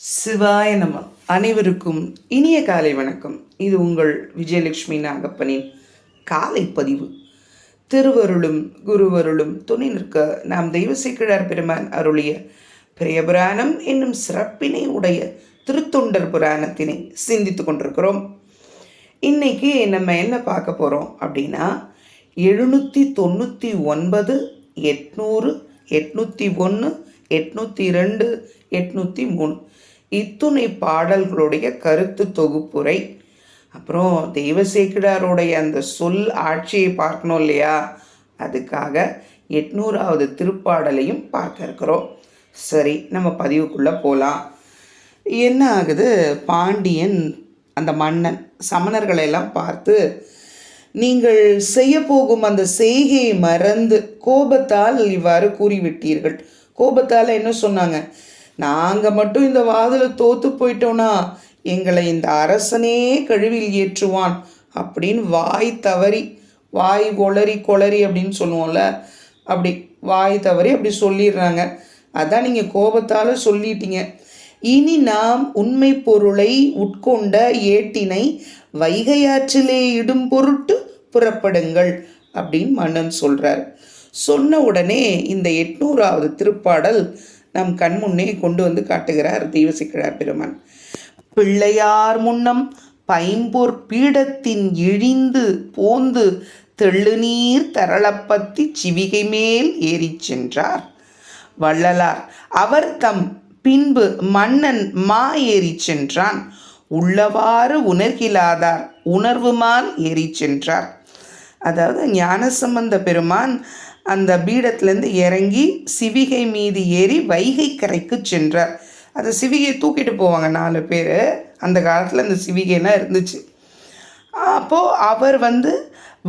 சிவாய நம. அனைவருக்கும் இனிய காலை வணக்கம். இது உங்கள் விஜயலட்சுமி நாகப்பனின் காலை பதிவு. திருவருளும் குருவருளும் துணை நிற்க நாம் தெய்வசேக்கிழார் பெருமான் அருளிய பிரியபுராணம் என்னும் சிறப்பினை உடைய திருத்தொண்டர் புராணத்தினை சிந்தித்து கொண்டிருக்கிறோம். இன்னைக்கு நம்ம என்ன பார்க்க போகிறோம் அப்படின்னா எழுநூற்றி தொண்ணூற்றி ஒன்பது எட்நூறு எட்நூற்றி ஒன்று எட்நூற்றி ரெண்டு எட்நூற்றி மூணு. இத்துணை பாடல்களுடைய கருத்து தொகுப்புரை. அப்புறம் தெய்வசேக்கிடாருடைய அந்த சொல் ஆட்சியை பார்க்கணும் இல்லையா? அதுக்காக எட்நூறாவது திருப்பாடலையும் பார்க்க இருக்கிறோம். சரி நம்ம பதிவுக்குள்ளே போகலாம் என்ன ஆகுது? பாண்டியன் அந்த மன்னன் சமணர்களையெல்லாம் பார்த்து நீங்கள் செய்ய போகும் அந்த செய்கையை மறந்து கோபத்தால் இவ்வாறு கூறிவிட்டீர்கள். கோபத்தால் என்ன சொன்னாங்க? நாங்கள் மட்டும் இந்த வாதில் தோற்று போயிட்டோன்னா எங்களை இந்த அரசனே கழுவில் ஏற்றுவான் அப்படின்னு வாய் தவறி வாய் ஒளறி கொளறி அப்படின்னு சொல்லுவோம்ல அப்படி வாய் தவறி அப்படி சொல்லிடுறாங்க. அதான் நீங்கள் கோபத்தால் சொல்லிட்டீங்க. இனி நாம் உண்மை பொருளை உட்கொண்ட ஏட்டினை வைகையாற்றிலே இடும் பொருட்டு புறப்படுங்கள் அப்படின்னு மன்னன் சொல்கிறார் சொன்ன உடனே இந்த எட்நூறாவது திருப்பாடல் நம் கண் முன்னே கொண்டு வந்து காட்டுகிறார் தெய்வசிக்கிழார் பெருமான். பிள்ளையார் முன்னம் பைம்பொற் பீடத்தின் இழிந்து போந்து தெள்ளுநீர் தரளப்பத்தி சிவிகை மேல் ஏறிச் சென்றார். வள்ளலார் அவர் தம் பின்பு மன்னன் மா ஏறிச் சென்றான். உள்ளவாறு உணர்கிலாதார் உணர்வுமால் ஏறி சென்றார். அதாவது ஞானசம்பந்த பெருமான் அந்த பீடத்துலேருந்து இறங்கி சிவிகை மீது ஏறி வைகை கரைக்கு சென்றார். அந்த சிவிகையை தூக்கிட்டு போவாங்க நாலு பேர். அந்த காலத்தில் அந்த சிவிகைலாம் இருந்துச்சு. அப்போது அவர் வந்து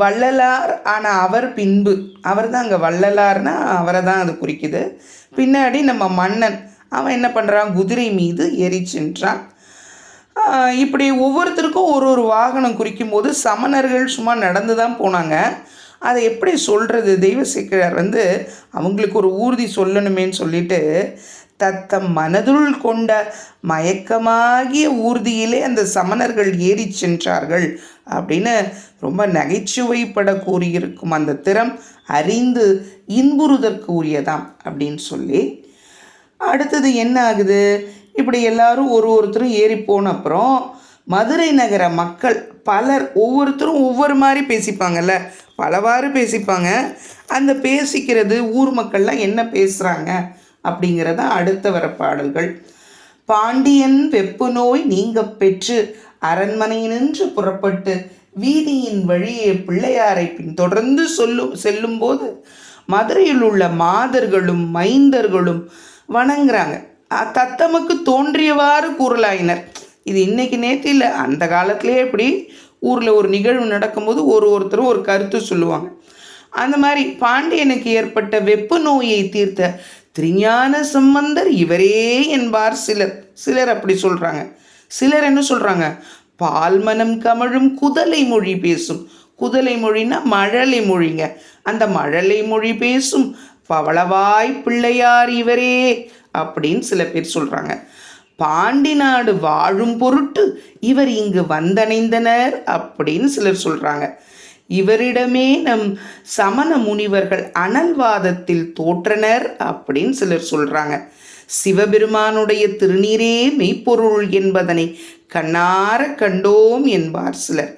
வள்ளலார் ஆனால் அவர் பின்பு அவர் தான் அங்கே வள்ளலார்னா அவரை தான் அது குறிக்குது. பின்னாடி நம்ம மன்னன் அவன் என்ன பண்ணுறான் குதிரை மீது ஏறி சென்றான். இப்படி ஒவ்வொருத்தருக்கும் ஒரு ஒரு வாகனம் குறிக்கும் போது சமணர்கள் சும்மா நடந்து தான் போனாங்க. அதை எப்படி சொல்கிறது தெய்வ வந்து அவங்களுக்கு ஒரு ஊர்தி சொல்லணுமேன்னு சொல்லிட்டு தத்தம் மனதுள் கொண்ட மயக்கமாகிய ஊர்தியிலே அந்த சமணர்கள் ஏறி சென்றார்கள் அப்படின்னு ரொம்ப நகைச்சுவைப்பட கூறியிருக்கும் அந்த திறம் அறிந்து இன்புறுதற்கு உரியதாம் அப்படின்னு சொல்லி. அடுத்தது என்ன ஆகுது? இப்படி எல்லாரும் ஒரு ஒருத்தரும் ஏறி போன அப்புறம் மதுரை நகர மக்கள் பலர் ஒவ்வொருத்தரும் ஒவ்வொரு மாதிரி பேசிப்பாங்கல்ல பலவாறு பேசிப்பாங்க. அந்த பேசிக்கிறது ஊர் மக்கள்லாம் என்ன பேசுகிறாங்க அப்படிங்கிறத அடுத்த வர பாடல்கள். பாண்டியன் வெப்பு நோய் நீங்க பெற்று அரண்மனை நின்று புறப்பட்டு வீதியின் வழியே பிள்ளையாரை பின்தொடர்ந்து சொல்லும் செல்லும்போது மதுரையில் உள்ள மாதர்களும் மைந்தர்களும் வணங்குறாங்க. தத்தமக்கு தோன்றியவாறு கூறலாயினர். இது இன்னைக்கு நேற்று இல்லை அந்த காலத்துலேயே இப்படி ஊரில் ஒரு நிகழ்வு நடக்கும்போது ஒரு ஒருத்தரும் ஒரு கருத்து சொல்லுவாங்க. அந்த மாதிரி பாண்டியனுக்கு ஏற்பட்ட வெப்பு நோயை தீர்த்த திருஞான சம்பந்தர் இவரே என்பார் சிலர். சிலர் அப்படி சொல்கிறாங்க சிலர் என்ன சொல்கிறாங்க பால்மனம் கமழும் குதலை மொழி பேசும். குதலை மொழின்னா மழலை மொழிங்க. அந்த மழலை மொழி பேசும் பவளவாய் பிள்ளையார் இவரே அப்படின்னு சில பேர் சொல்கிறாங்க பாண்டி நாடு வாழும் பொருட்டு இவர் இங்கு வந்தணைந்தனர் அப்படின்னு சிலர் சொல்கிறாங்க இவரிடமே நம் சமண முனிவர்கள் அனல்வாதத்தில் தோற்றனர் அப்படின்னு சிலர் சொல்கிறாங்க சிவபெருமானுடைய திருநீரே மெய்ப்பொருள் என்பதனை கண்ணார கண்டோம் என்பார் சிலர்.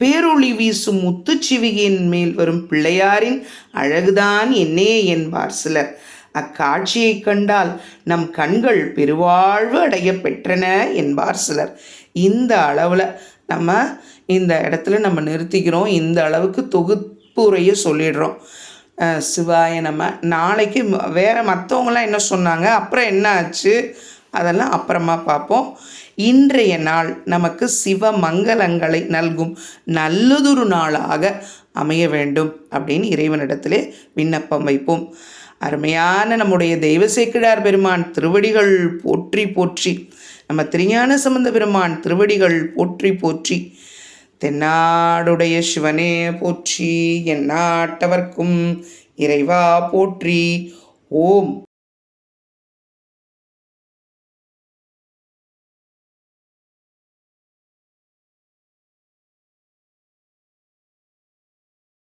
பேரொளி வீசும் முத்துச்சிவிகையின் மேல் வரும் பிள்ளையாரின் அழகுதான் என்னே என்பார் சிலர். அக்காட்சியை கண்டால் நம் கண்கள் பெருவாழ்வு அடைய பெற்றன என்பார் சிலர். இந்த அளவில் நம்ம இந்த இடத்துல நம்ம நிறுத்திக்கிறோம். இந்த அளவுக்கு தொகுப்புரையை சொல்லிடுறோம். சிவாய நம்ம நாளைக்கு வேறு மற்றவங்களாம் என்ன சொன்னாங்க? அப்புறம் என்ன ஆச்சு? அதெல்லாம் அப்புறமா பார்ப்போம். இன்றைய நாள் நமக்கு சிவ மங்களங்களை நல்கும். நல்லதொரு நாளாக அமைய வேண்டும் அப்படின்னு இறைவனிடத்திலே விண்ணப்பம் வைப்போம். அருமையான நம்முடைய தெய்வ சேக்கிழார் பெருமான் திருவடிகள் போற்றி போற்றி நம்ம திருஞான சம்பந்த பெருமான் திருவடிகள் போற்றி போற்றி தென்னாடுடைய சிவனே போற்றி என் நாட்டவர்க்கும் இறைவா போற்றி. ஓம்.